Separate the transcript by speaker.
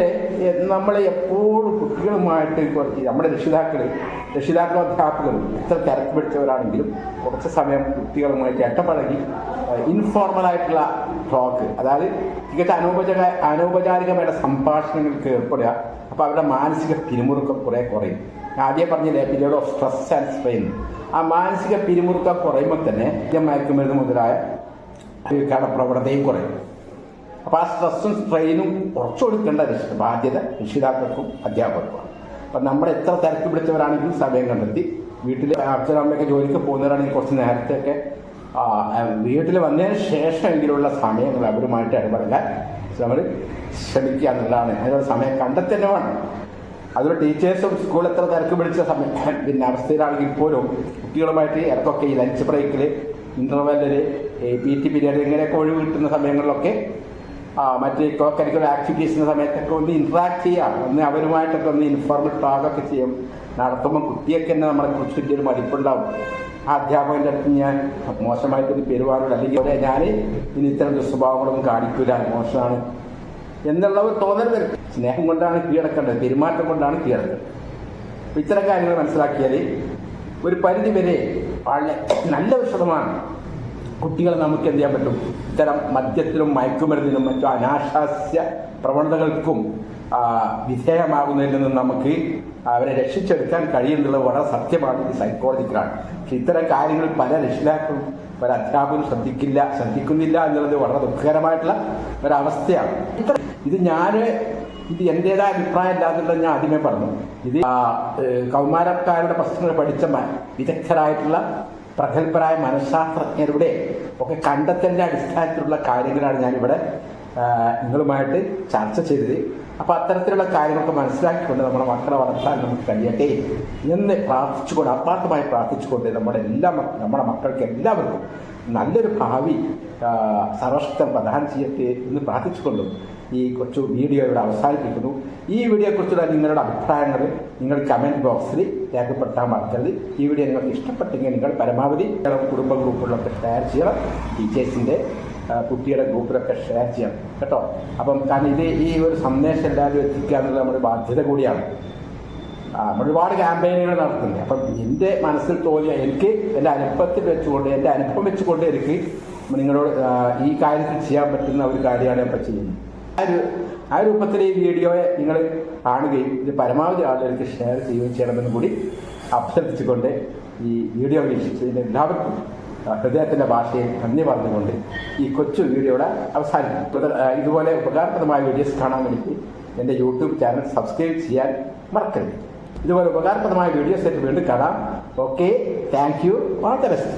Speaker 1: അതുപോലെ നമ്മൾ എപ്പോഴും കുട്ടികളുമായിട്ട് കുറച്ച് നമ്മുടെ രക്ഷിതാക്കൾ രക്ഷിതാക്കളും അധ്യാപകരും എത്ര തിരക്ക് പിടിച്ചവരാണെങ്കിലും കുറച്ച് സമയം കുട്ടികളുമായിട്ട് ഇടപഴകി ഇൻഫോർമലായിട്ടുള്ള ടോക്ക് അതായത് തികച്ച അനൗപചാര അനൗപചാരികമായ സംഭാഷണങ്ങൾക്ക് ഏർപ്പെടുക. അപ്പോൾ അവരുടെ മാനസിക പിരിമുറുക്കം കുറേ കുറയും. ആദ്യം പറഞ്ഞില്ലേ period of stress and strain ആ മാനസിക പിരിമുറുക്കം കുറയുമ്പോൾ തന്നെ മയക്കുമരുന്ന് മുതലായ പ്രവണതയും കുറയും. അപ്പോൾ ആ സ്ട്രെസ്സും സ്ട്രെയിനും കുറച്ചു കൊടുക്കേണ്ട ബാധ്യത രക്ഷിതാക്കൾക്കും അധ്യാപകർക്കും അപ്പം നമ്മൾ എത്ര തിരക്ക് പിടിച്ചവരാണെങ്കിലും സമയം കണ്ടെത്തി. വീട്ടിൽ അച്ഛനമ്മയൊക്കെ ജോലിക്ക് പോകുന്നവരാണെങ്കിൽ കുറച്ച് നേരത്തെയൊക്കെ വീട്ടിൽ വന്നതിന് ശേഷമെങ്കിലുള്ള സമയങ്ങൾ അവരുമായിട്ട് ഇടപെടാൻ നമ്മൾ ശ്രമിക്കുക എന്നുള്ളതാണ്. അതിനുള്ള സമയം കണ്ടെത്തന്നെ വേണം അതുപോലെ ടീച്ചേഴ്സും സ്കൂൾ എത്ര തിരക്ക് പിടിച്ച സമയം പിന്നെ അവസ്ഥയിലാണെങ്കിൽ പോലും കുട്ടികളുമായിട്ട് ഇടയ്ക്കൊക്കെ ഈ ലഞ്ച് ബ്രേക്കിൽ ഇന്റർവെല്ലിൽ പി ടി പീരീഡ് ഇങ്ങനെയൊക്കെ ഒഴിവ് കിട്ടുന്ന സമയങ്ങളിലൊക്കെ മറ്റ് കോ കരിക്കുലർ ആക്ടിവിറ്റീസിന്റെ സമയത്തൊക്കെ ഒന്ന് ഇൻട്രാക്ട് ചെയ്യാം. ഒന്ന് അവരുമായിട്ടൊക്കെ ഒന്ന് ഇൻഫോർമൽ ടോക്കൊക്കെ ചെയ്യും. നടത്തുമ്പോൾ കുട്ടിയൊക്കെ തന്നെ നമ്മളെ കുറിച്ച് വലിയൊരു മതിപ്പുണ്ടാവും ആ അധ്യാപകന്റെ അടുത്ത് ഞാൻ മോശമായിട്ടൊരു പെരുമാറില്ല അല്ലെങ്കിൽ ഞാൻ ഇനി ഇത്തരം ദുസ്വഭാവങ്ങളൊന്നും കാണിക്കില്ല മോശമാണ്. എന്നുള്ള ഒരു തോന്നൽ വരും സ്നേഹം കൊണ്ടാണ് കീഴടക്കേണ്ടത്. പെരുമാറ്റം കൊണ്ടാണ് കീഴടക്കേണ്ടത്. ഇത്തരം കാര്യങ്ങൾ മനസ്സിലാക്കിയാൽ ഒരു പരിധി വരെ വളരെ നല്ല ഒരു ശതമാനം കുട്ടികളെ നമുക്ക് എന്ത് ചെയ്യാൻ പറ്റും? ഇത്തരം മദ്യത്തിനും മയക്കുമരുന്നിനും മറ്റു അനാശാസ്യ പ്രവണതകൾക്കും വിധേയമാകുന്നതിൽ നിന്ന് നമുക്ക് അവരെ രക്ഷിച്ചെടുക്കാൻ കഴിയുന്നുള്ളത് വളരെ സത്യമാണ്. ഈ സൈക്കോളജിക്കലാണ്. പക്ഷെ ഇത്തരം കാര്യങ്ങൾ പല രക്ഷിതാക്കളും പല അധ്യാപകരും ശ്രദ്ധിക്കില്ല ശ്രദ്ധിക്കുന്നില്ല എന്നുള്ളത് വളരെ ദുഃഖകരമായിട്ടുള്ള ഒരവസ്ഥയാണ്. ഇത് ഞാൻ ഇത് എന്റെതായ അഭിപ്രായം ഇല്ലാന്നുള്ളത് ഞാൻ ആദ്യമേ പറഞ്ഞു. ഇത് കൗമാരക്കാരുടെ പ്രശ്നങ്ങൾ പഠിച്ച വിദഗ്ധരായിട്ടുള്ള പ്രഗത്ഭരായ മനഃശാസ്ത്രജ്ഞരുടെ ഒക്കെ കണ്ടെത്തലിന്റെ അടിസ്ഥാനത്തിലുള്ള കാര്യങ്ങളാണ് ഞാനിവിടെ നിങ്ങളുമായിട്ട് ചർച്ച ചെയ്തത്. അപ്പോൾ അത്തരത്തിലുള്ള കാര്യങ്ങളൊക്കെ മനസ്സിലാക്കിക്കൊണ്ട് നമ്മുടെ മക്കളെ വളർത്താൻ നമുക്ക് കഴിയട്ടെ എന്ന് പ്രാർത്ഥിച്ചുകൊണ്ട് ആത്മാർത്ഥമായി പ്രാർത്ഥിച്ചുകൊണ്ട് നമ്മുടെ എല്ലാ നമ്മുടെ മക്കൾക്ക് എല്ലാവർക്കും നല്ലൊരു ഭാവി സർവശക്തം പ്രദാനം ചെയ്യട്ടെ എന്ന് പ്രാർത്ഥിച്ചുകൊണ്ടും ഈ കൊച്ചു വീഡിയോ ഇവിടെ അവസാനിപ്പിക്കുന്നു. ഈ വീഡിയോയെക്കുറിച്ചുള്ള നിങ്ങളുടെ അഭിപ്രായങ്ങൾ നിങ്ങൾ കമന്റ് ബോക്സിൽ രേഖപ്പെടുത്താൻ മറക്കരുത്. ഈ വീഡിയോ നിങ്ങൾക്ക് ഇഷ്ടപ്പെട്ടെങ്കിൽ നിങ്ങൾ പരമാവധി കുടുംബ ഗ്രൂപ്പുകളൊക്കെ ഷെയർ ചെയ്യണം. ടീച്ചേഴ്സിന്റെ കുട്ടിയുടെ ഗ്രൂപ്പിലൊക്കെ ഷെയർ ചെയ്യണം. കേട്ടോ? അപ്പം കാരണം ഇത് ഈ ഒരു സന്ദേശം എല്ലാവരും എത്തിക്കുക എന്നുള്ളത് നമ്മുടെ ബാധ്യത കൂടിയാണ്. ഒരുപാട് ക്യാമ്പയിനുകൾ നടത്തുന്നുണ്ട് അപ്പം എന്റെ മനസ്സിൽ തോന്നിയ എനിക്ക് എന്റെ അനുഭവത്തിൽ വെച്ചുകൊണ്ട് എന്റെ അനുഭവം വെച്ചുകൊണ്ട് എനിക്ക് നിങ്ങളോട് ഈ കാര്യത്തിൽ ചെയ്യാൻ പറ്റുന്ന ഒരു കാര്യമാണ് ഇപ്പം ചെയ്യുന്നത്. ആ ഒരു ആ രൂപത്തിൽ ഈ വീഡിയോയെ നിങ്ങൾ കാണുകയും ഇത് പരമാവധി ആളുകൾക്ക് ഷെയർ ചെയ്യുകയും ചെയ്യണമെന്ന് കൂടി അഭ്യർത്ഥിച്ചുകൊണ്ട് ഈ വീഡിയോ വീക്ഷിച്ചതിന് എല്ലാവർക്കും ഹൃദയത്തിന്റെ ഭാഷയിൽ നന്ദി പറഞ്ഞുകൊണ്ട് ഈ കൊച്ചു വീഡിയോയുടെ അവസാനം. ഇതുപോലെ ഉപകാരപ്രദമായ വീഡിയോസ് കാണാൻ വേണ്ടി എന്റെ യൂട്യൂബ് ചാനൽ സബ്സ്ക്രൈബ് ചെയ്യാൻ മറക്കരുത്. ഇതുപോലെ ഉപകാരപ്രദമായ വീഡിയോസ് ആയിട്ട് വീണ്ടും കാണാം. Okay thank you all the best